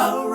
around.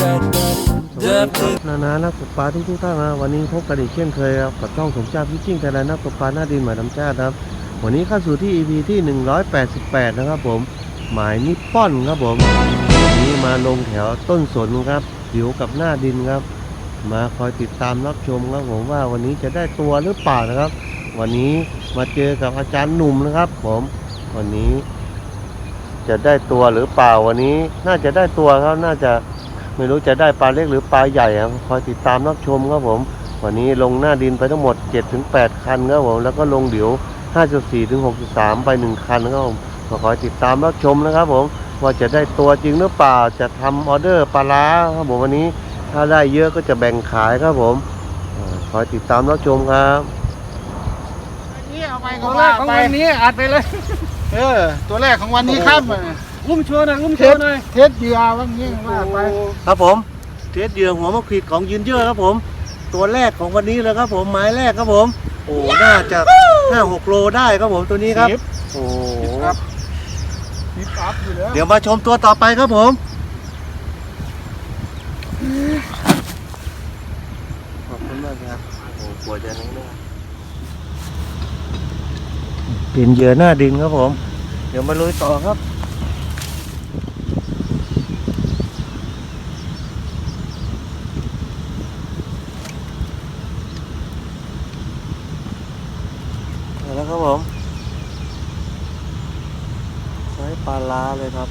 นานานักตกปลาทุกทุกๆท่านนะวันนี้พบกันอีกเช่นเคยครับกับช่องสมชาติพิชิ่งแต่ละนักตกปลาหน้าดินหมายน้ำชาติครับ วันนี้เข้าสู่ที่ EP ที่ 188 นะครับผม หมายนิปปอนครับผมวันนี้มาลงแถวต้นสนครับผิวกับหน้าดินครับ มาคอยติดตามรับชมครับผมว่าวันนี้จะได้ตัวหรือเปล่านะครับ วันนี้มาเจอกับอาจารย์หนุ่มนะครับผมวันนี้จะได้ตัวหรือเปล่าวันนี้ น่าจะได้ตัวครับน่าจะ ไม่รู้จะได้ปลาเล็กหรือปลาใหญ่ครับคอยติดตามรับชมครับผม วันนี้ลงหน้าดินไปทั้งหมด 7-8 คันครับผม แล้วก็ลงเดี๋ยว 5.4ถึง6.3 ไป 1 คันครับผมก็คอยติดตามรับชมนะครับผม ว่าจะได้ตัวจริงหรือเปล่า จะทำออเดอร์ปลาร้าครับผมวันนี้ ถ้าได้เยอะก็จะแบ่งขายครับผมอ่าคอยติดตามรับชมครับนี่เอาไปก็ตัวแรว่ากของไปวันนี้อัดไปเลย เออ ตัวแรกของวันนี้ครับ อุ้มโชว์หน่อยอุ้มเทโชสว์หน่อยเทสเหยื่อว่างี้ว่าไป ครับผมเทสเหยื่อหัวมะขวิดของยืนเยอะครับผม ตัวแรกของวันนี้เลยครับผมหมายแรกครับผม โอ้น่าจะห้าหกโลได้ครับผมตัวนี้ครับสิบ โอ้ครับมีปั๊บอยู่แล้วเดี๋ยวมาชมตัวต่อไปครับผมขอบคุณมากครับโอ้ปวดจะนี้ด้วยเป็นเหยื่อหน้าดินครับผม เดี๋ยวมาลุยต่อครับ เอาแล้วครับผม ใช้ป ล้าเลยครับ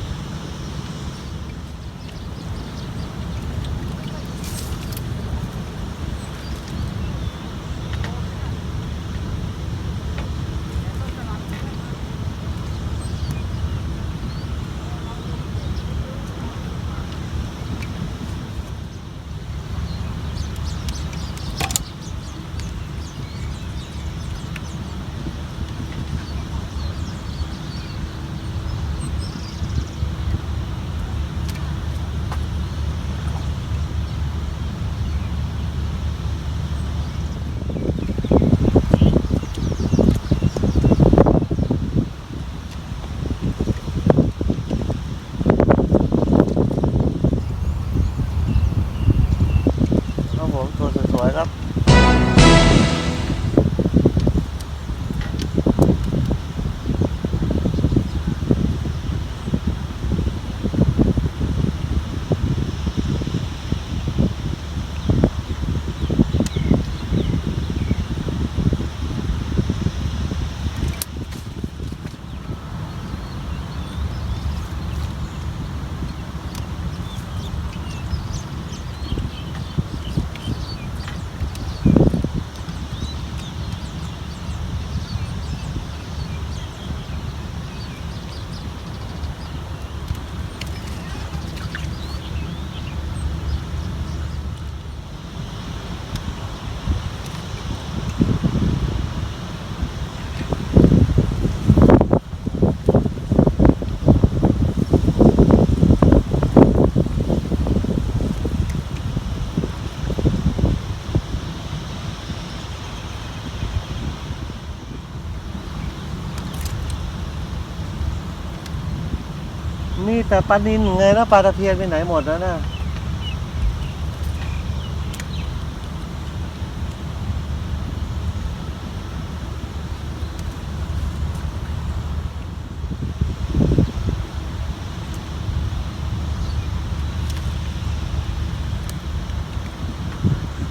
แต่ปลานินไงแล้วปลาตะเพียนไปไหนหมดแล้วนะ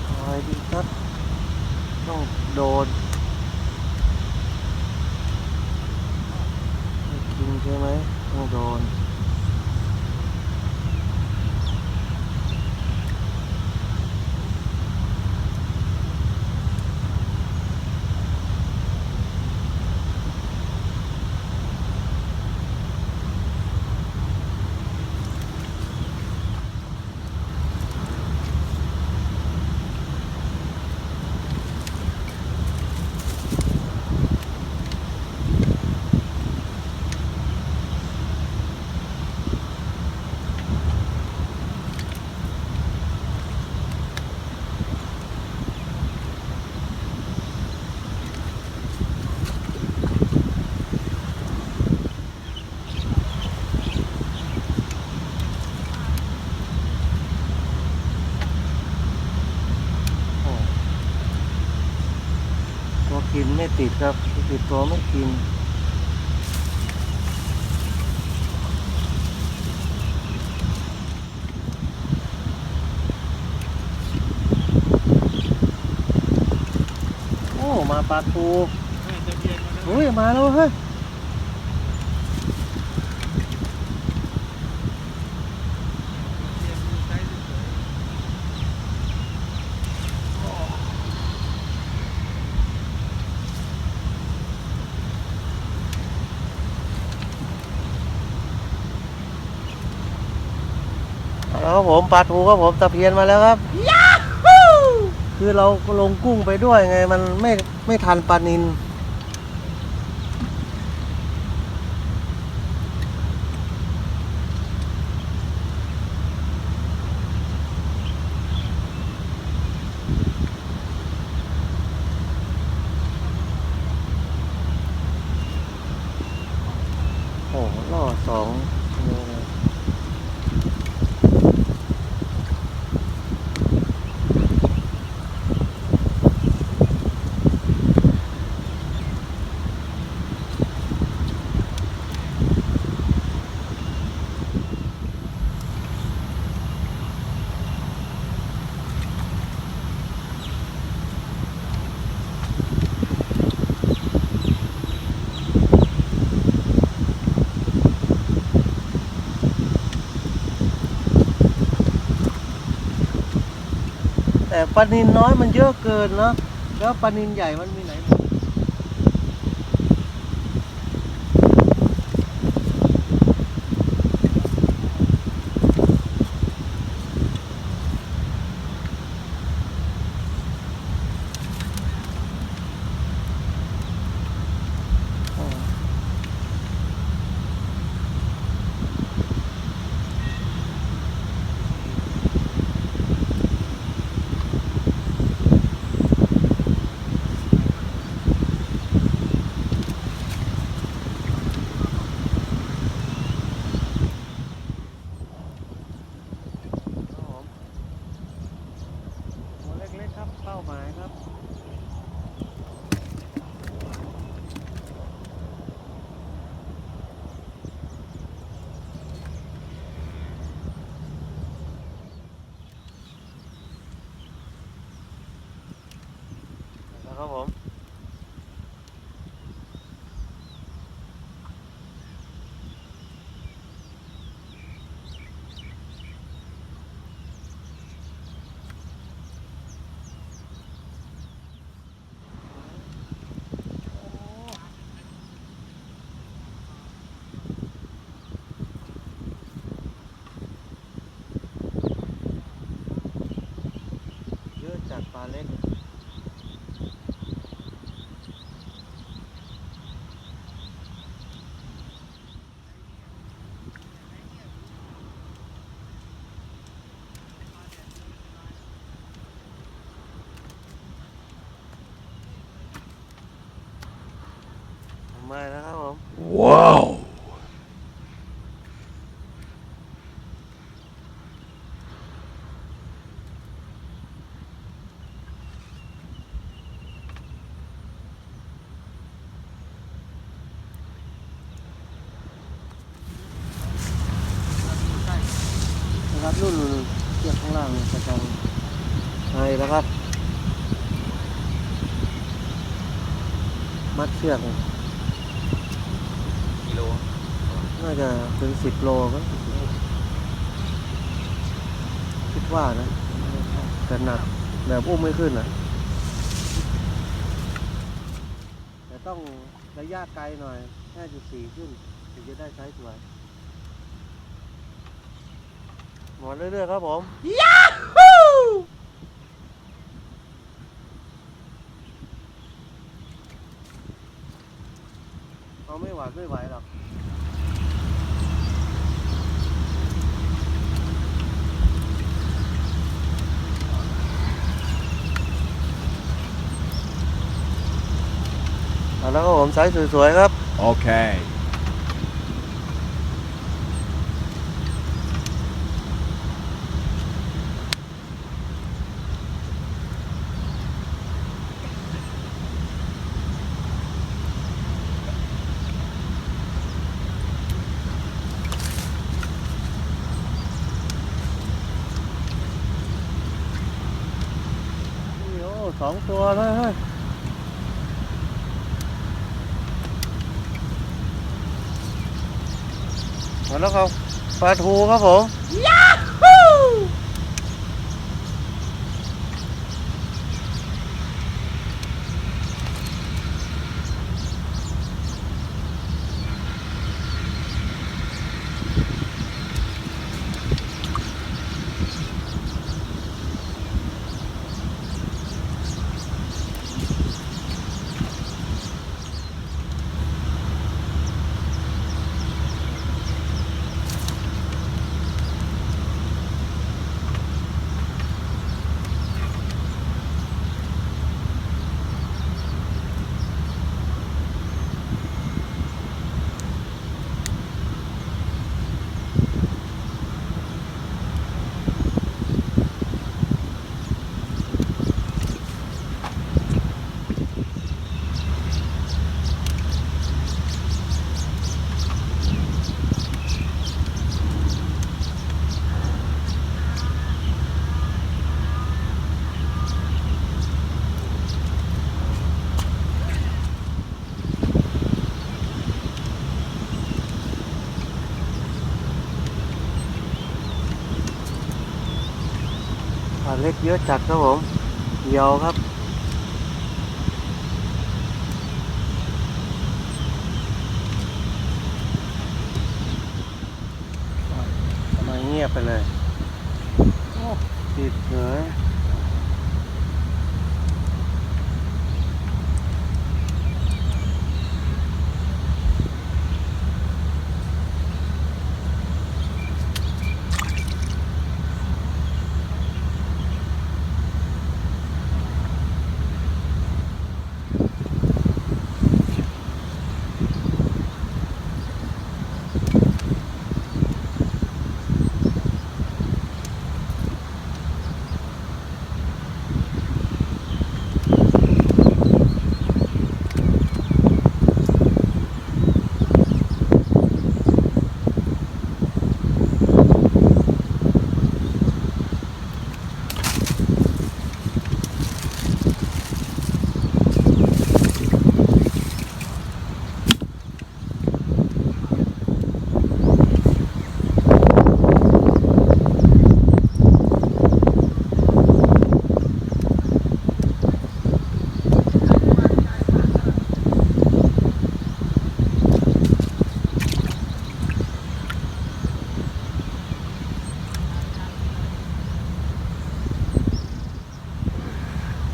คอยดีครับ ต้องโดนไม่กินใช่ไหมต้องโดน กิ นไม่ติดครับติดตัวไม่กินโอ้มาปลาทูเฮ้ยมาแล้วเฮ้ย เอาละครับผมปลาทูครับผมตะเพียนมาแล้วครับ คือเราลงกุ้งไปด้วยไง มันไม่ไม่ทันปลานินโอ้โหล่อสองชั่วโมงเลย แต่ ปลานินน้อยมันเยอะเกินเนาะแล้วปลานินใหญ่มันมีไหนหมดโอ้ครับผมตัวเล็กๆครับเป้าหมายครับ นะครับผม เยอะจากปลาเล็ก ไม่นะครับผม Wow. นะครับรุ่นเชือกข้างล่างกระชังใช่แล้วครับ มัดเชือกกิโล น่าจะถึง สิบโลก็คิดว่านะแต่หนักแบบอุ้มไม่ขึ้นอะแต่ต้องระยะไกลหน่อย 5.4 ขึ้น ถึงจะได้ใช้สวยหมดเรื่อยๆครับผมเอาไม่หวาดไม่ไหวหรอก แล้วก็ผมไซส์สวยๆครับ โอเคสองตัวเลย แล้วครับปลาทูครับผม เยอะจัดครับผมเดียวครับ ทำไมเงียบไปเลยโอ้ติดเหรอ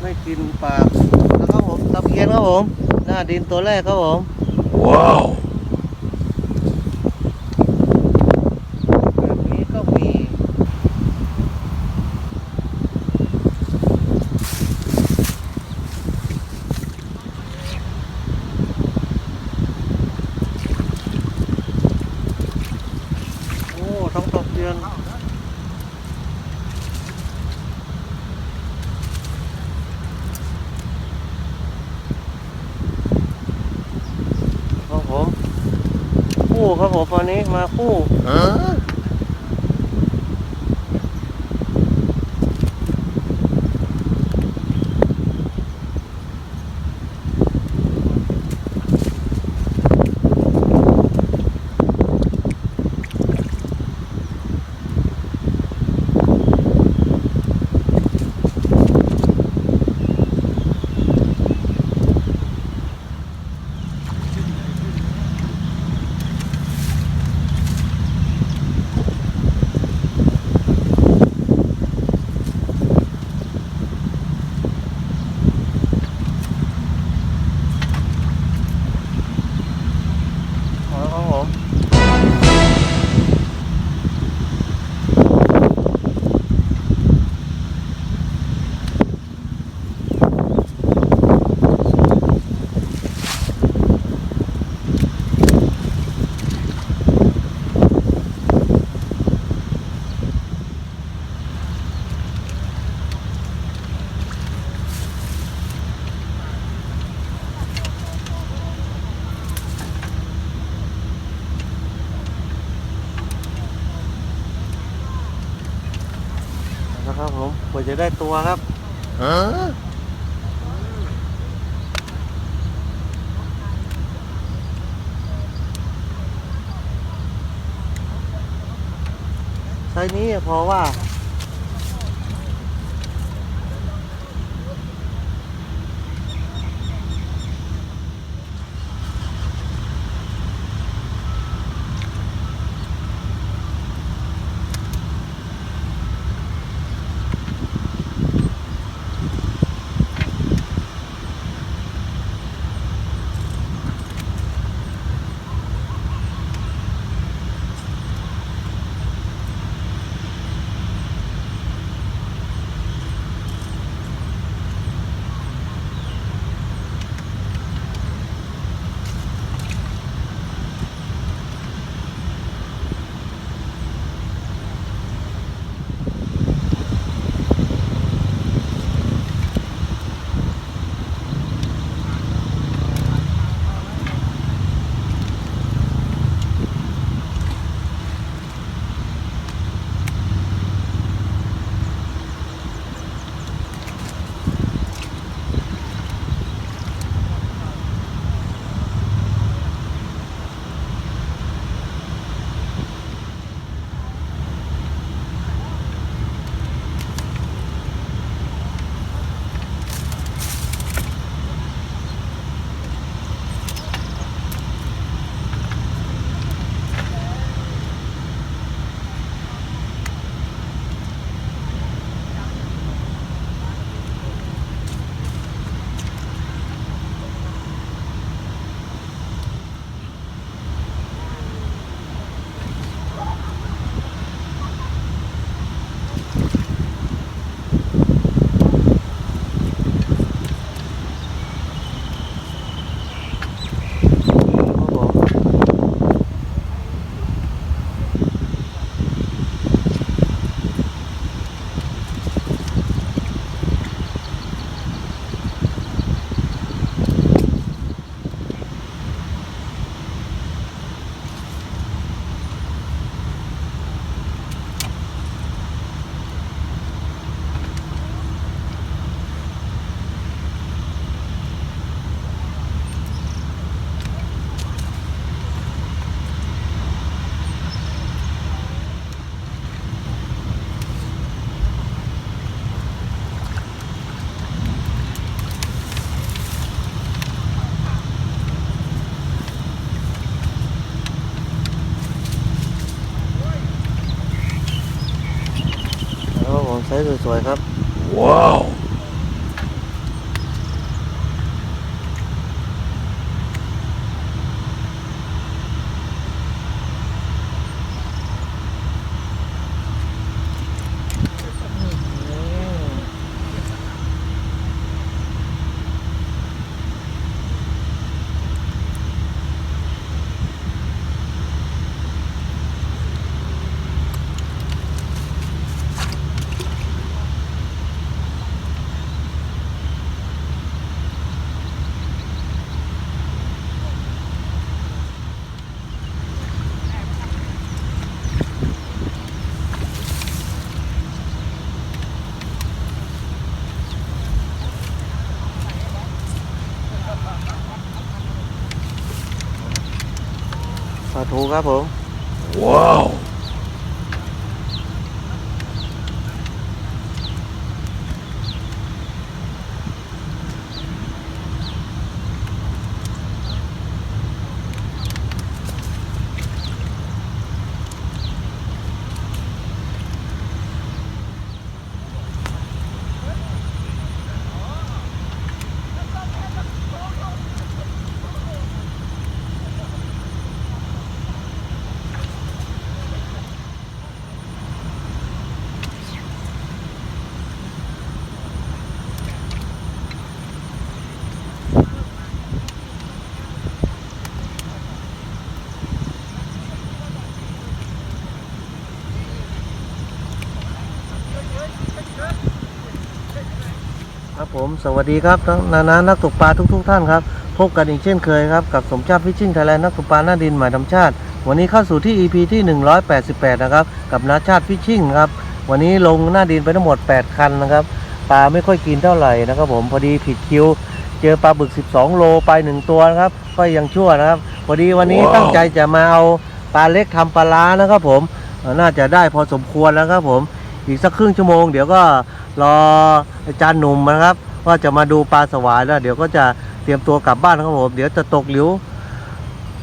ไม่กินปากแล้วครับผมตะเพียนครับ ผม หน้าดินตัวแรกครับผม ว้าวบนี้ก็มี โอ้ท้องตกเดือนครับผม ครับผมตอนนี้มาคู่ จะได้ตัวครับฮะไซนี้พอว่า วยครับ ถูกครับผม ว้าว ผมสวัสดีครับนานานักตกปลาทุกๆท่านครับ พบกันอีกเช่นเคยครับกับสมชาติฟิชชิ่งไทยแลนด์นักตกปลาหน้าดินหมายธรรมชาติ วันนี้เข้าสู่ที่ EP ที่ 188 นะครับ กับนาชาติฟิชชิ่งครับ วันนี้ลงหน้าดินไปทั้งหมด 8 คันนะครับ ปลาไม่ค่อยกินเท่าไหร่นะครับผมพอดีผิดคิว เจอปลาบึก 12 โลไป 1 ตัวนะครับ ก็ยังชั่วนะครับ พอดีวันนี้ตั้งใจจะมาเอาปลาเล็กทำปลาล้านะครับผมน่าจะได้พอสมควรแล้วครับผมอีกสักครึ่งชั่วโมงเดี๋ยวก็ รออาจารย์หนุ่มนะครับ ว่าจะมาดูปลาสวายแล้ว เดี๋ยวก็จะเตรียมตัวกลับบ้านครับผม เดี๋ยวจะตกหลิว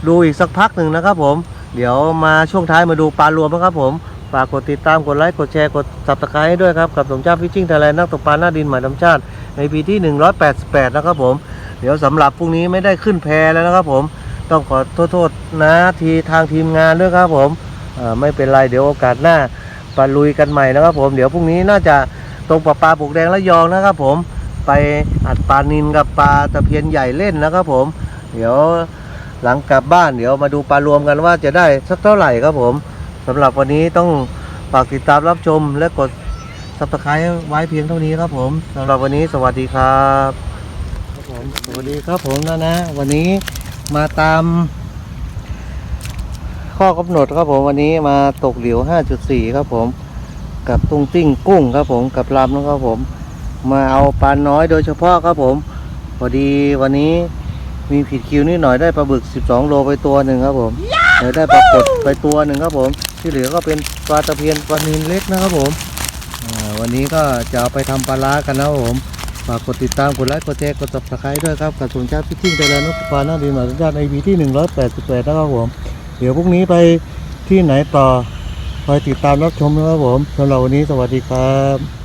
ดูอีกสักพักหนึ่งนะครับผม เดี๋ยวมาช่วงท้ายมาดูปลารวมนะครับผมฝากกดติดตามกดไลค์กดแชร์กด subscribe ให้ด้วยครับ กับสมชาติฟิชชิ่งไทยแลนด์นักตกปลาหน้าดินหมายธรรมชาติ ในปีที่ 188 นะครับผม เดี๋ยวสำหรับพรุ่งนี้ไม่ได้ขึ้นแพแล้วนะครับผมต้องขอโทษโทษนะทีทางทีมงานด้วยครับผมไม่เป็นไรเดี๋ยวโอกาสหน้าปลาลุยกันใหม่นะครับผมเดี๋ยวพรุ่งนี้น่าจะ ตรงปลาปลาปุกแดงและยองนะครับผมไปอัดปลานินกับปลาตะเพียนใหญ่เล่นนะครับผม เดี๋ยวหลังกลับบ้านเดี๋ยวมาดูปลารวมกันว่าจะได้สักเท่าไหร่ครับผมสำหรับวันนี้ต้องฝากติดตามรับชมและกด subscribe ไว้เพียงเท่านี้ครับผมสำหรับวันนี้สวัสดีครับครับผมสวัสดีครับผมนะนะ วันนี้มาตาม ข้อกำหนดครับผมวันนี้มาตกเหลียว 5.4 ครับผม กับตุ้งติ้งกุ้งครับผมกับลำนะครับผม มาเอาปลาน้อยโดยเฉพาะครับผมพอดีวันนี้มีผิดคิวนิดหน่อยได้ปลาบึก 12 โลไปตัวหนึ่งครับผมเดี๋ยวได้ปลากดไปตัวหนึ่งครับผม ที่เหลือก็เป็นปลาตะเพียนปลานินเล็กนะครับผมวันนี้ก็จะเอาไปทำปลาล้ากันนะครับผมฝากกดติดตามกดไลค์กดแชร์กด subscribe ด้วยครับกับสุนชาติพิชิ่งไทยแลนด์นุกปลาหน้าดินหมายสัญชาติในปีที่ 188 นะครับผม เดี๋ยวพรุ่งนี้ไปที่ไหนต่อ คอยติดตามรับชมนะครับผมสำหรับวันนี้สวัสดีครับ